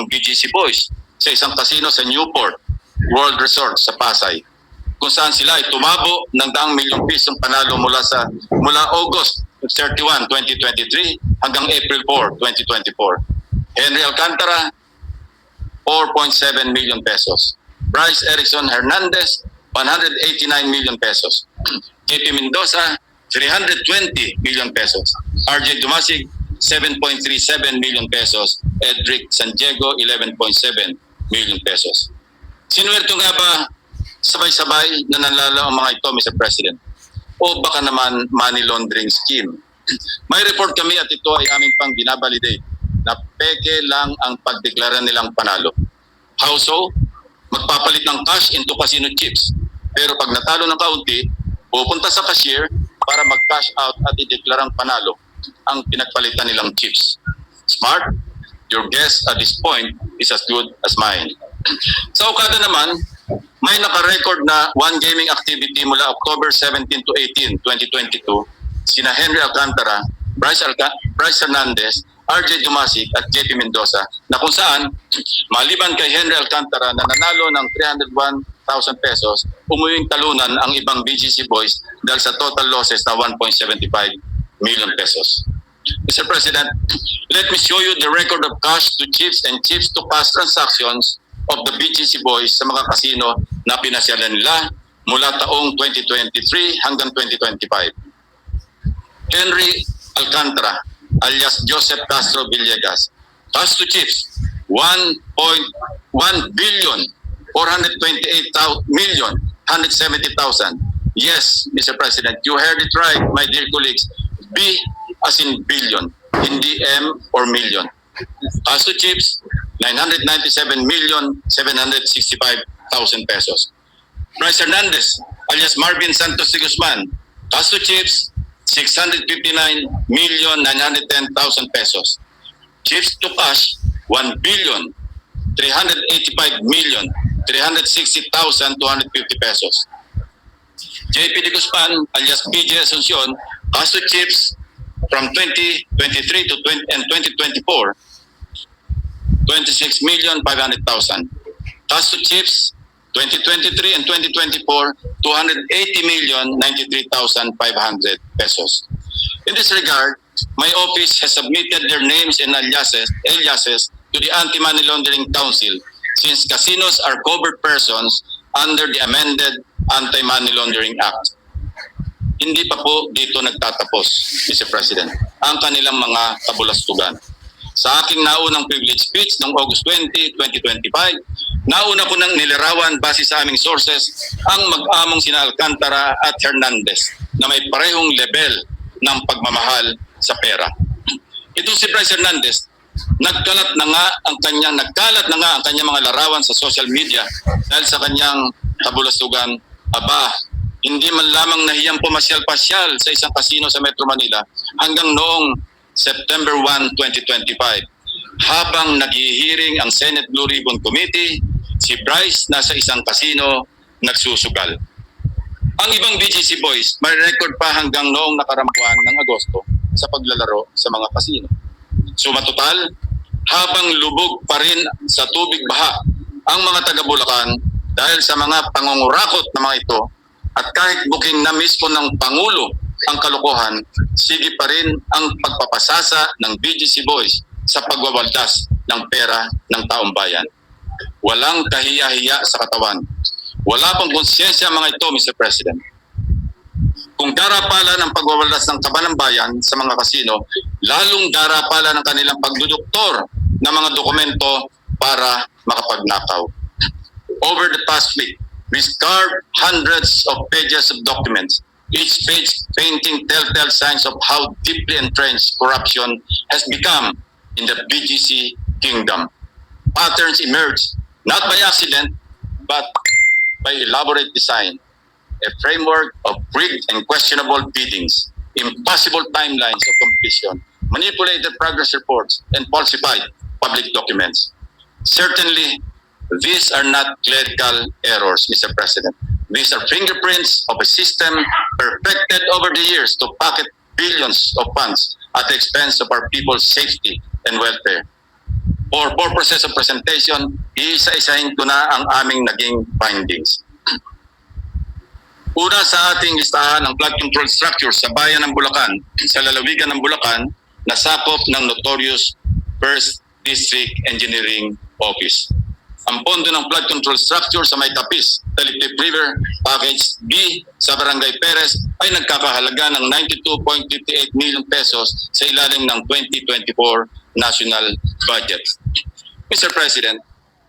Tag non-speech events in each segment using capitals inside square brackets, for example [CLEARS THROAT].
ibang BGC boys sa isang casino sa Newport World Resort sa Pasay kung saan sila ay tumabo ng daang milyong pisong panalo mula sa mula August 31, 2023 hanggang April 4, 2024. Henry Alcantara 4.7 million pesos. Bryce Erickson Hernandez 189 million pesos. [CLEARS THROAT] JP Mendoza 320 million pesos. RJ Dumasig 7.37 million pesos. Edric San Diego 11.7 million pesos. Sinuwerto nga ba sabay-sabay na nanlala ang mga ito, Mr. President? O baka naman money laundering scheme? [CLEARS THROAT] May report kami at ito ay aming pang binabalidate na peke lang ang pagdeklara nilang panalo. How so? Magpapalit ng cash into casino chips. Pero pag natalo ng kaunti, pupunta sa cashier para mag-cash out at ideklarang panalo ang pinagpalitan nilang chips. Smart? Your guess at this point is as good as mine. [CLEARS THROAT] Sa Okada naman, may naka-record na one gaming activity mula October 17 to 18, 2022, sina Henry Alcantara, Bryce, Alca- Bryce Hernandez, RJ Dumasik at JP Mendoza na kung saan [CLEARS THROAT] maliban kay Henry Alcantara na nanalo ng 301,000 pesos, umuwing talunan ang ibang BGC boys dahil sa total losses na 1.75 million pesos. Mr. President, let me show you the record of cash to chips and chips to cash transactions of the BGC boys sa mga kasino na pinasyalan nila mula taong 2023 hanggang 2025. Henry Alcantara alias Joseph Castro Villegas. Cash to chips, 1.1 billion 428 million 170,000. Yes, Mr. President, you heard it right, my dear colleagues. B as in billion, hindi M or million. Cash to chips, 997 million 765,000 pesos. Bryce Hernandez alias Marvin Santos de Guzman, cash to chips, 659 million 910,000 pesos. Chips to cash, 1 billion 385 million 360,250 pesos. JP de Guzman alias PJ Asuncion, to chips from 2023 to 20 and 2024, 26 million 500,000. Cash to chips 2023 and 2024, 280 million 93,500 pesos. In this regard, my office has submitted their names and aliases, aliases to the Anti-Money Laundering Council since casinos are covered persons under the amended Anti-Money Laundering Act. Hindi pa po dito nagtatapos, Mr. President, ang kanilang mga kabulastugan. Sa aking naunang privilege speech noong August 20, 2025, nauna ko nang nilarawan base sa aming sources ang mag-among sina Alcantara at Hernandez na may parehong level ng pagmamahal sa pera. Ito si Bryce Hernandez, nagkalat na nga ang kanyang nagkalat na nga ang kanyang mga larawan sa social media dahil sa kanyang kabulastugan. Aba, hindi man lamang nahiyang pumasyal-pasyal sa isang kasino sa Metro Manila hanggang noong September 1, 2025. Habang naghihiring ang Senate Blue Ribbon Committee, si Bryce nasa isang kasino nagsusugal. Ang ibang BGC boys may record pa hanggang noong nakaramuan ng Agosto sa paglalaro sa mga kasino. Sumatotal, habang lubog pa rin sa tubig baha ang mga taga Bulacan dahil sa mga pangungurakot na mga ito at kahit booking na mismo ng Pangulo ang kalokohan, sige pa rin ang pagpapasasa ng BGC Boys sa pagwawaldas ng pera ng taong bayan. Walang kahiya-hiya sa katawan. Wala pang konsyensya mga ito, Mr. President. Kung darapala ng pagwawaldas ng kaban ng bayan sa mga kasino, lalong darapala ng kanilang pagduduktor ng mga dokumento para makapagnakaw. Over the past week, we scoured hundreds of pages of documents, each page painting telltale signs of how deeply entrenched corruption has become in the BGC kingdom. Patterns emerge not by accident, but by elaborate design, a framework of rigged and questionable biddings, impossible timelines of completion, manipulated progress reports, and falsified public documents. Certainly, these are not clerical errors, Mr. President. These are fingerprints of a system perfected over the years to pocket billions of funds at the expense of our people's safety and welfare. for purposes of presentation, isa-isahin ko na ang aming naging findings. Una sa ating listahan ang flood control structure sa bayan ng Bulacan, sa lalawigan ng Bulacan, na sakop ng notorious First District Engineering Office. Ang pondo ng flood control structure sa May Tapis, River, Package B sa Barangay Perez ay nagkakahalaga ng 92.58 million pesos sa ilalim ng 2024 national budget. Mr. President,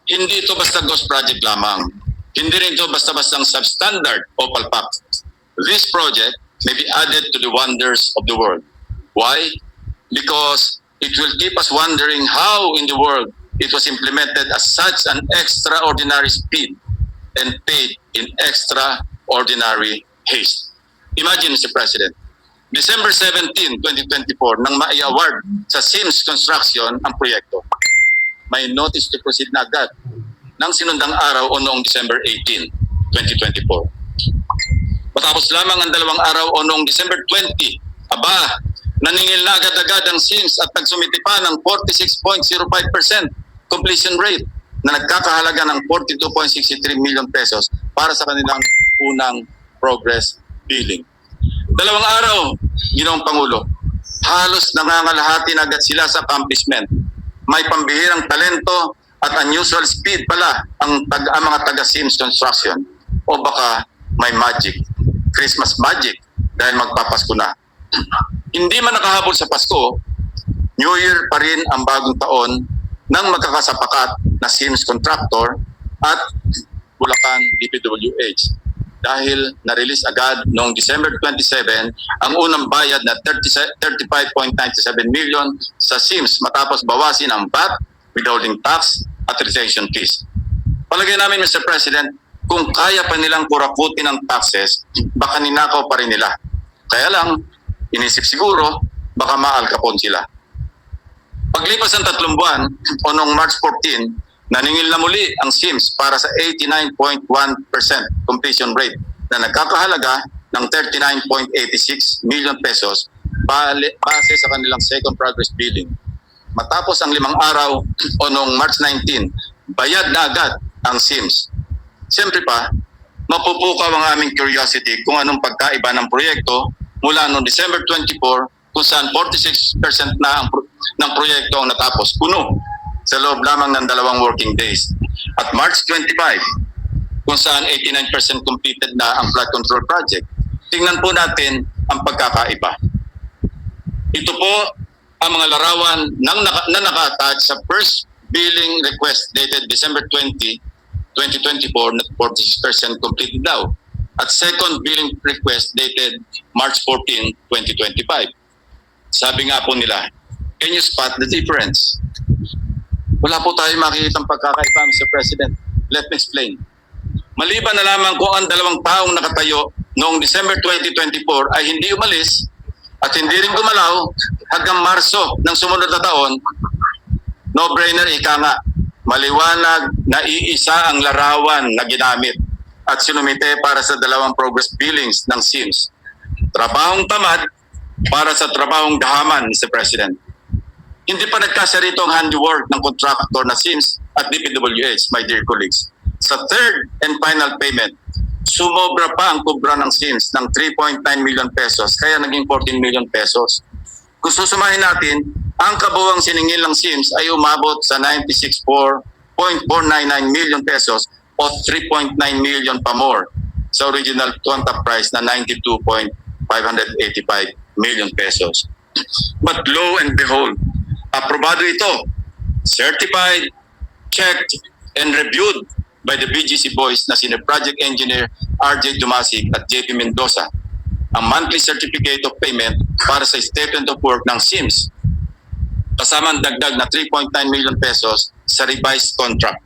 hindi ito basta ghost project lamang. Hindi rin ito basta-bastang substandard o palpak. This project may be added to the wonders of the world. Why? Because it will keep us wondering how in the world it was implemented at such an extraordinary speed and paid in extraordinary haste. Imagine, Mr. President, December 17, 2024, nang mai-award sa Sims Construction ang proyekto. May notice to proceed na agad ng sinundang araw o noong December 18, 2024. Matapos lamang ang dalawang araw o noong December 20, aba, naningil na agad-agad ang SIMS at nagsumiti pa ng 46.05% completion rate na nagkakahalaga ng 42.63 million pesos para sa kanilang unang progress billing. Dalawang araw, Ginoong Pangulo, halos nangangalahati na agad sila sa accomplishment. May pambihirang talento at unusual speed pala ang, tag ang mga taga-Sims Construction. O baka may magic, Christmas magic dahil magpapasko na. [CLEARS THROAT] Hindi man nakahabol sa Pasko, New Year pa rin ang bagong taon ng magkakasapakat na Sims Contractor at Bulacan DPWH dahil na-release agad noong December 27 ang unang bayad na 30 35.97 million sa SIMS matapos bawasin ang VAT, withholding tax at retention fees. Palagay namin Mr. President, kung kaya pa nilang kurakutin ang taxes, baka ninakaw pa rin nila. Kaya lang, inisip siguro, baka maalkapon sila. Paglipas ng tatlong buwan, o noong March 14, naningil na muli ang SIMS para sa 89.1% completion rate na nagkakahalaga ng 39.86 million pesos base sa kanilang second progress billing. Matapos ang limang araw o noong March 19, bayad na agad ang SIMS. Siyempre pa, mapupukaw ang aming curiosity kung anong pagkaiba ng proyekto mula noong December 24 kung saan 46% na ang ng proyekto ang natapos puno sa loob lamang ng dalawang working days. At March 25, kung saan 89% completed na ang flood control project. Tingnan po natin ang pagkakaiba. Ito po ang mga larawan ng na naka-attach sa first billing request dated December 20, 2024 na 46% completed daw. At second billing request dated March 14, 2025. Sabi nga po nila, can you spot the difference? Wala po tayo makikitang pagkakaiba, Mr. President. Let me explain. Maliban na lamang kung ang dalawang taong nakatayo noong December 2024 ay hindi umalis at hindi rin gumalaw hanggang Marso ng sumunod na taon, no-brainer ika nga, maliwanag na iisa ang larawan na ginamit at sinumite para sa dalawang progress billings ng SIMS. Trabahong tamad para sa trabahong dahaman, Mr. President. Hindi pa nagkasya rito ang handiwork ng contractor na SIMS at DPWH, my dear colleagues. Sa third and final payment, sumobra pa ang kubra ng SIMS ng 3.9 million pesos, kaya naging 14 million pesos. Kung susumahin natin, ang kabuwang siningil ng SIMS ay umabot sa 96.499 million pesos o 3.9 million pa more sa original contract price na 92.585 million pesos. But lo and behold, aprobado ito, certified, checked, and reviewed by the BGC boys na sina Project Engineer RJ Dumasig at JP Mendoza ang monthly certificate of payment para sa statement of work ng SIMS kasama ang dagdag na 3.9 million pesos sa revised contract.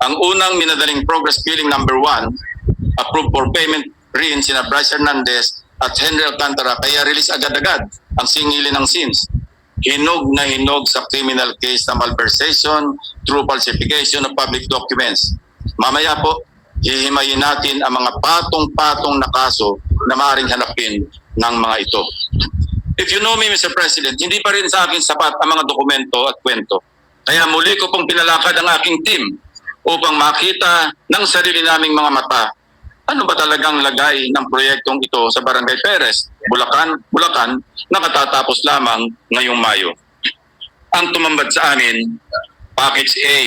Ang unang minadaling progress billing number 1 approved for payment rin sina Bryce Hernandez at Henry Alcantara kaya release agad-agad ang singilin ng SIMS. Hinog na hinog sa criminal case na malversation through falsification of public documents. Mamaya po, hihimayin natin ang mga patong-patong na kaso na maaaring hanapin ng mga ito. If you know me, Mr. President, hindi pa rin sa akin sapat ang mga dokumento at kwento. Kaya muli ko pong pinalakad ang aking team upang makita ng sarili naming mga mata ano ba talagang lagay ng proyektong ito sa Barangay Perez, Bulacan, Bulacan, na katatapos lamang ngayong Mayo. Ang tumambad sa amin, Package A,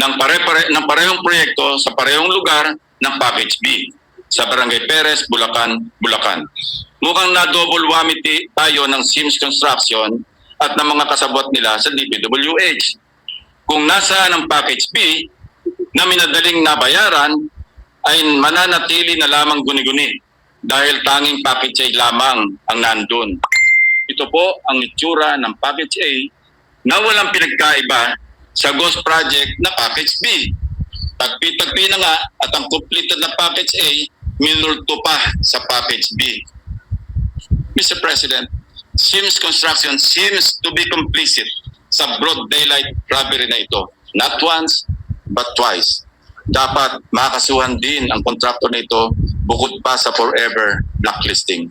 ng, pare-pare, ng parehong proyekto sa parehong lugar ng Package B, sa Barangay Perez, Bulacan, Bulacan. Mukhang na-double whammy tayo ng Sims Construction at ng mga kasabot nila sa DPWH. Kung nasaan ang Package B na minadaling nabayaran, ay mananatili na lamang guni-guni dahil tanging package A lamang ang nandun. Ito po ang itsura ng package A na walang pinagkaiba sa Ghost Project na package B. Tagpi-tagpi na nga at ang completed na package A minulto pa sa package B. Mr. President, Sims Construction seems to be complicit sa broad daylight robbery na ito. Not once, but twice dapat makasuhan din ang kontraktor na ito bukod pa sa forever blacklisting.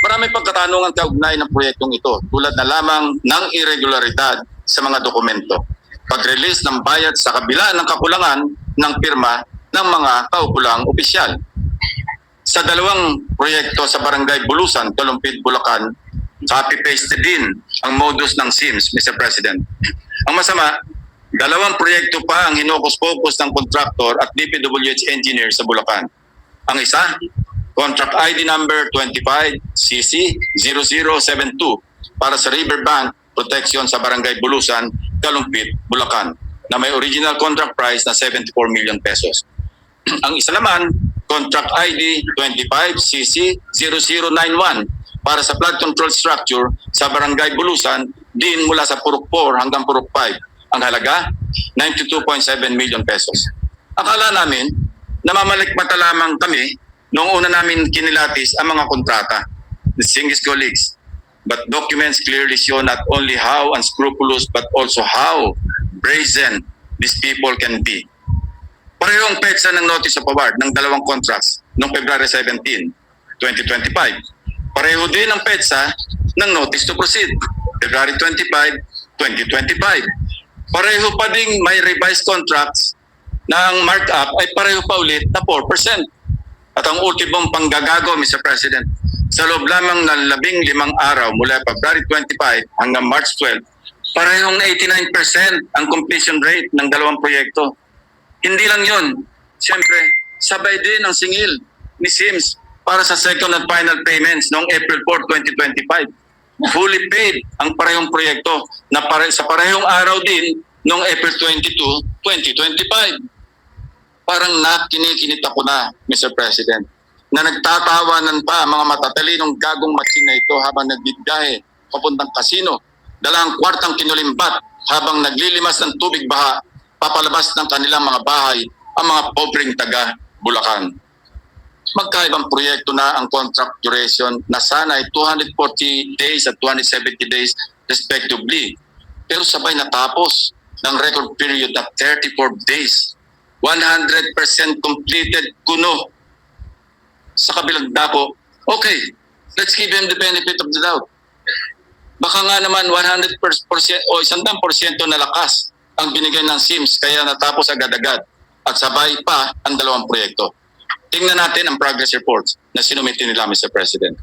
Marami pang katanungan kaugnay ng proyektong ito tulad na lamang ng irregularidad sa mga dokumento, pag-release ng bayad sa kabila ng kakulangan ng pirma ng mga kaukulang opisyal. Sa dalawang proyekto sa Barangay Bulusan, Tolumpid, Bulacan, copy-paste din ang modus ng SIMS, Mr. President. Ang masama, Dalawang proyekto pa ang hinokus-pokus ng kontraktor at DPWH engineer sa Bulacan. Ang isa, contract ID number 25CC0072 para sa riverbank protection sa Barangay Bulusan, Kalumpit, Bulacan na may original contract price na 74 million pesos. [CLEARS THROAT] ang isa naman, contract ID 25CC0091 para sa flood control structure sa Barangay Bulusan din mula sa Purok 4 hanggang Purok 5 ang halaga 92.7 million pesos. Akala namin, namamalikmata lamang kami noong una namin kinilatis ang mga kontrata, the Singis colleagues. But documents clearly show not only how unscrupulous but also how brazen these people can be. Parehong petsa ng notice of award ng dalawang contracts noong February 17, 2025. Pareho din ang petsa ng notice to proceed, February 25, 2025 pareho pa ding may revised contracts ang markup ay pareho pa ulit na 4%. At ang ultimong panggagago, Mr. President, sa loob lamang ng labing limang araw mula February 25 hanggang March 12, parehong 89% ang completion rate ng dalawang proyekto. Hindi lang yon, siyempre, sabay din ang singil ni Sims para sa second and final payments noong April 4, 2025 fully paid ang parehong proyekto na pare, sa parehong araw din noong April 22, 2025. Parang nakinikinit ako na, Mr. President, na nagtatawanan pa ang mga matatalinong gagong matsin na ito habang nagbigay papuntang kasino, dalang kwartang kinulimbat habang naglilimas ng tubig baha, papalabas ng kanilang mga bahay ang mga pobreng taga Bulacan magkaibang proyekto na ang contract duration na sana ay 240 days at 270 days respectively. Pero sabay natapos ng record period na 34 days. 100% completed kuno. Sa kabilang dako, okay, let's give him the benefit of the doubt. Baka nga naman 100% o 100% na lakas ang binigay ng SIMS kaya natapos agad-agad at sabay pa ang dalawang proyekto. Tingnan natin ang progress reports na sinumiti nila, Mr. President.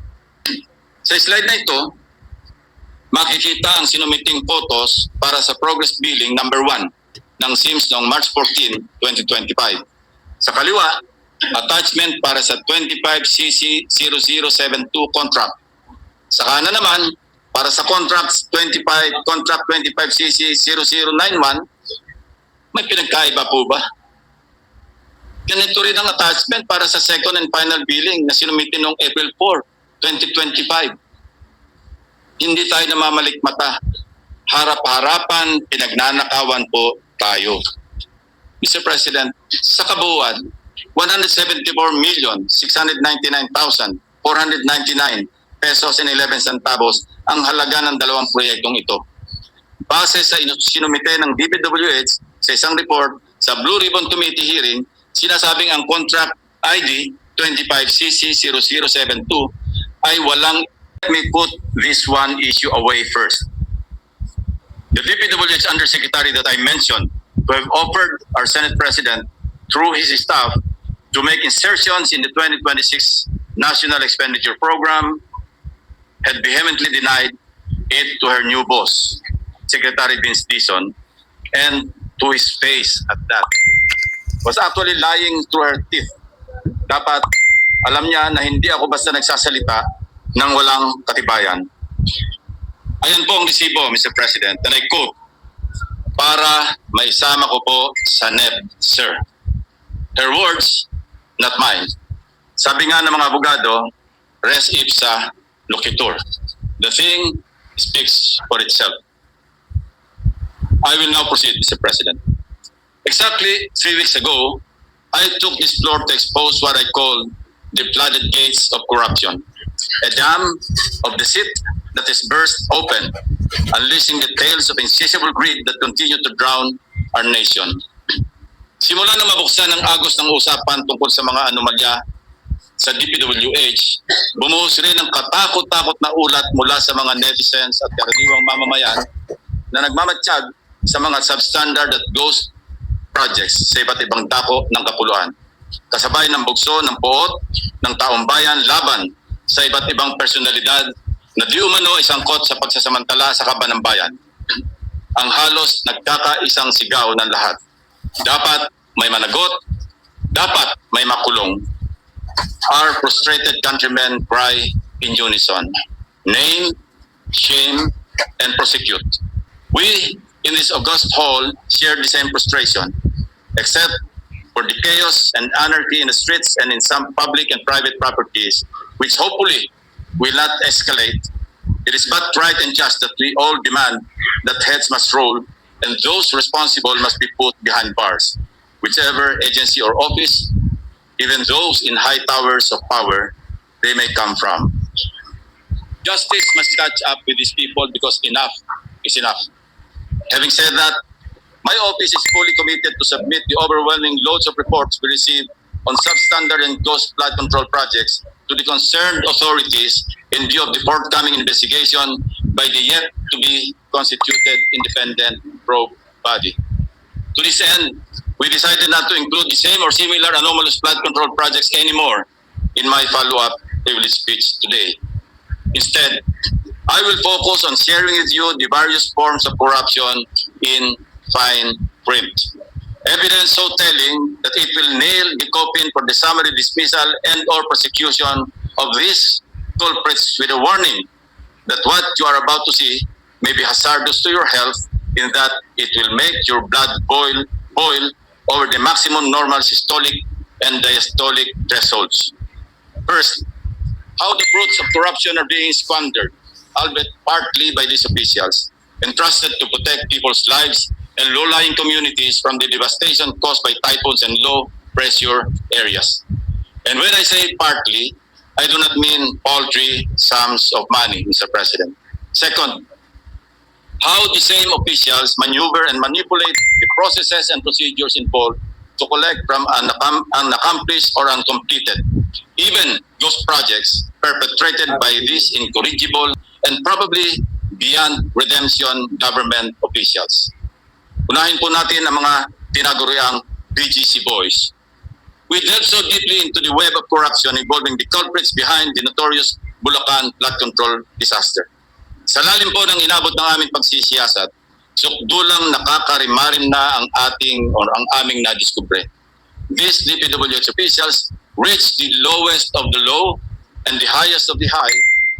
Sa slide na ito, makikita ang sinumiting photos para sa progress billing number 1 ng SIMS noong March 14, 2025. Sa kaliwa, attachment para sa 25CC0072 contract. Sa kanan naman, para sa contracts 25, contract 25CC0091, may pinagkaiba po ba? Ganito rin ang attachment para sa second and final billing na sinumitin noong April 4, 2025. Hindi tayo namamalikmata. Harap-harapan, pinagnanakawan po tayo. Mr. President, sa kabuuan, 174,699,499 pesos and 11 centavos ang halaga ng dalawang proyektong ito. Base sa inu- sinumite ng DPWH sa isang report sa Blue Ribbon Committee hearing, sinasabing ang contract ID 25CC0072 ay walang let me put this one issue away first. The DPWH Undersecretary that I mentioned to have offered our Senate President through his staff to make insertions in the 2026 National Expenditure Program had vehemently denied it to her new boss, Secretary Vince Dison, and to his face at that. Was actually lying through her teeth. Dapat alam niya na hindi ako basta nagsasalita ng walang katibayan. Ayan po ang resibo, Mr. President, and I quote, para maisama ko po sa NEP, sir. Her words, not mine. Sabi nga ng mga abogado, res ipsa loquitur. The thing speaks for itself. I will now proceed, Mr. President. Exactly three weeks ago, I took this floor to expose what I call the flooded gates of corruption. A dam of deceit that is burst open, unleashing the tales of insatiable greed that continue to drown our nation. Simula na mabuksan ang agos ng usapan tungkol sa mga anomalya sa DPWH, bumuhos rin ang katakot-takot na ulat mula sa mga netizens at karaniwang mamamayan na nagmamatsyag sa mga substandard at ghost projects sa iba't ibang dako ng kapuluan. Kasabay ng bugso ng poot ng taong bayan laban sa iba't ibang personalidad na di umano isang kot sa pagsasamantala sa kaban ng bayan. Ang halos nagkakaisang sigaw ng lahat. Dapat may managot, dapat may makulong. Our frustrated countrymen cry in unison. Name, shame, and prosecute. We in this august hall share the same frustration, except for the chaos and anarchy in the streets and in some public and private properties, which hopefully will not escalate. It is but right and just that we all demand that heads must roll and those responsible must be put behind bars, whichever agency or office, even those in high towers of power, they may come from. Justice must catch up with these people because enough is enough. Having said that, my office is fully committed to submit the overwhelming loads of reports we receive on substandard and ghost flood control projects to the concerned authorities in view of the forthcoming investigation by the yet to be constituted independent probe body. To this end, we decided not to include the same or similar anomalous flood control projects anymore in my follow-up privilege speech today. Instead, I will focus on sharing with you the various forms of corruption in fine print. Evidence so telling that it will nail the coffin for the summary dismissal and or prosecution of these culprits with a warning that what you are about to see may be hazardous to your health in that it will make your blood boil boil over the maximum normal systolic and diastolic thresholds. First, how the fruits of corruption are being squandered, albeit partly by these officials, entrusted to protect people's lives and low-lying communities from the devastation caused by typhoons and low-pressure areas. And when I say partly, I do not mean paltry sums of money, Mr. President. Second, how the same officials maneuver and manipulate the processes and procedures involved to collect from unaccomplished or uncompleted, even those projects perpetrated by these incorrigible and probably beyond redemption government officials. Unahin po natin ang mga tinaguriang BGC boys. We delve so deeply into the web of corruption involving the culprits behind the notorious Bulacan flood control disaster. Sa lalim po ng inabot ng aming pagsisiyasat, sukdulang nakakarimarim na ang ating or ang aming nadiskubre. These DPWH officials reached the lowest of the low and the highest of the high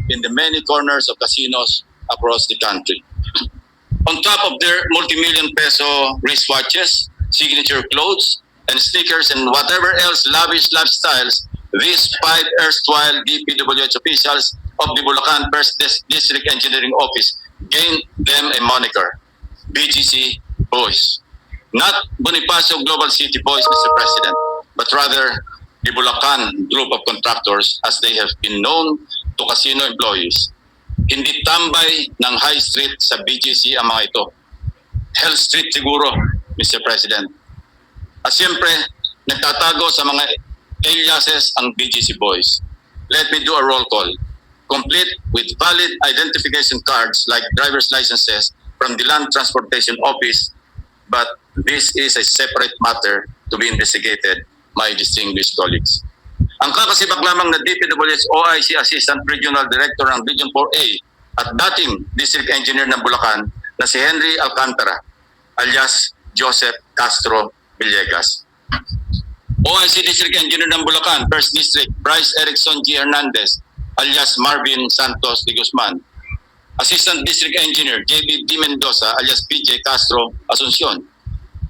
in the many corners of casinos across the country. On top of their multi-million peso wristwatches, signature clothes, and stickers and whatever else lavish lifestyles, these five erstwhile DPWH officials of the Bulacan First Dis- District Engineering Office gained them a moniker, BGC Boys. Not Bonifacio Global City Boys, Mr. President, but rather the Bulacan group of contractors as they have been known to casino employees. Hindi tambay ng high street sa BGC ang mga ito. Hell Street siguro, Mr. President. At siyempre, nagtatago sa mga aliases ang BGC boys. Let me do a roll call. Complete with valid identification cards like driver's licenses from the Land Transportation Office, but this is a separate matter to be investigated, my distinguished colleagues. Ang kakasibak lamang na DPWH OIC Assistant Regional Director ng Region 4A at dating District Engineer ng Bulacan na si Henry Alcantara alias Joseph Castro Villegas. OIC District Engineer ng Bulacan, First District, Bryce Erickson G. Hernandez alias Marvin Santos de Guzman. Assistant District Engineer JB D. Mendoza alias PJ Castro Asuncion.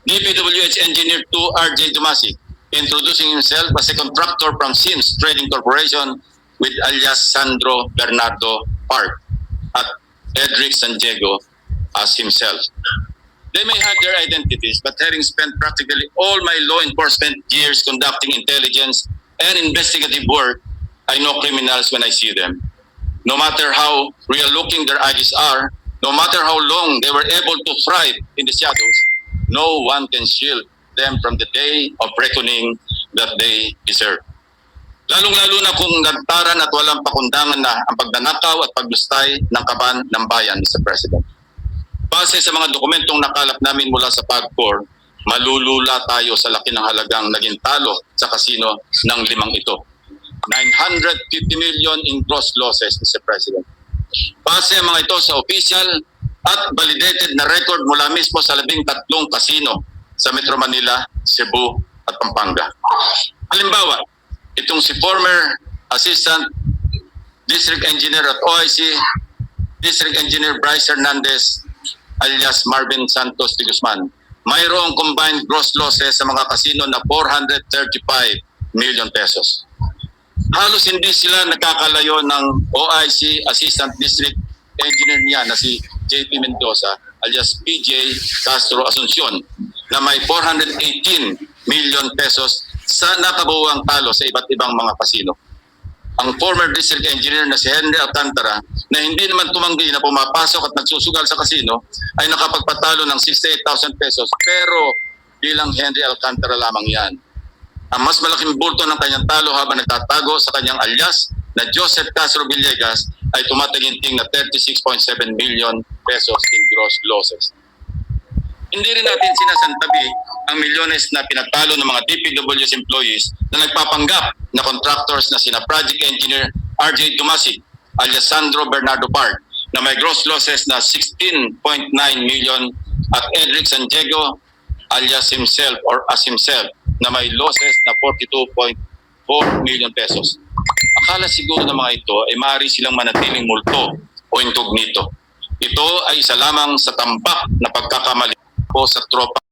DPWH Engineer 2 RJ Dumasi, introducing himself as a contractor from Sims Trading Corporation with alias Sandro Bernardo Park at Edric San Diego as himself. They may have their identities, but having spent practically all my law enforcement years conducting intelligence and investigative work, I know criminals when I see them. No matter how real looking their IDs are, no matter how long they were able to thrive in the shadows, no one can shield them from the day of reckoning that they deserve. Lalong-lalo na kung nagtaran at walang pakundangan na ang pagnanakaw at paglustay ng kaban ng bayan, Mr. President. Base sa mga dokumentong nakalap namin mula sa PAGCOR, malulula tayo sa laki ng halagang naging talo sa kasino ng limang ito. 950 million in gross losses, Mr. President. Base ang mga ito sa official at validated na record mula mismo sa labing tatlong kasino sa Metro Manila, Cebu at Pampanga. Halimbawa, itong si former Assistant District Engineer at OIC, District Engineer Bryce Hernandez alias Marvin Santos de Guzman, mayroong combined gross losses sa mga kasino na 435 million pesos. Halos hindi sila nakakalayo ng OIC Assistant District Engineer niya na si JP Mendoza alias PJ Castro Asuncion na may 418 million pesos sa nakabuwang talo sa iba't ibang mga kasino ang former district engineer na si Henry Alcantara na hindi naman tumanggi na pumapasok at nagsusugal sa kasino ay nakapagpatalo ng 68,000 pesos pero bilang Henry Alcantara lamang yan. Ang mas malaking bulto ng kanyang talo habang nagtatago sa kanyang alias na Joseph Castro Villegas ay tumataginting na 36.7 million pesos in gross losses. Hindi rin natin sinasantabi ang milyones na pinatalo ng mga DPW's employees na nagpapanggap na contractors na sina Project Engineer RJ Dumasi alias Sandro Bernardo Park na may gross losses na 16.9 million at Edric San Diego alias himself or as himself na may losses na 42.4 million pesos. Akala siguro ng mga ito ay maaari silang manatiling multo o incognito. Ito ay isa lamang sa tambak na pagkakamali po sa tropa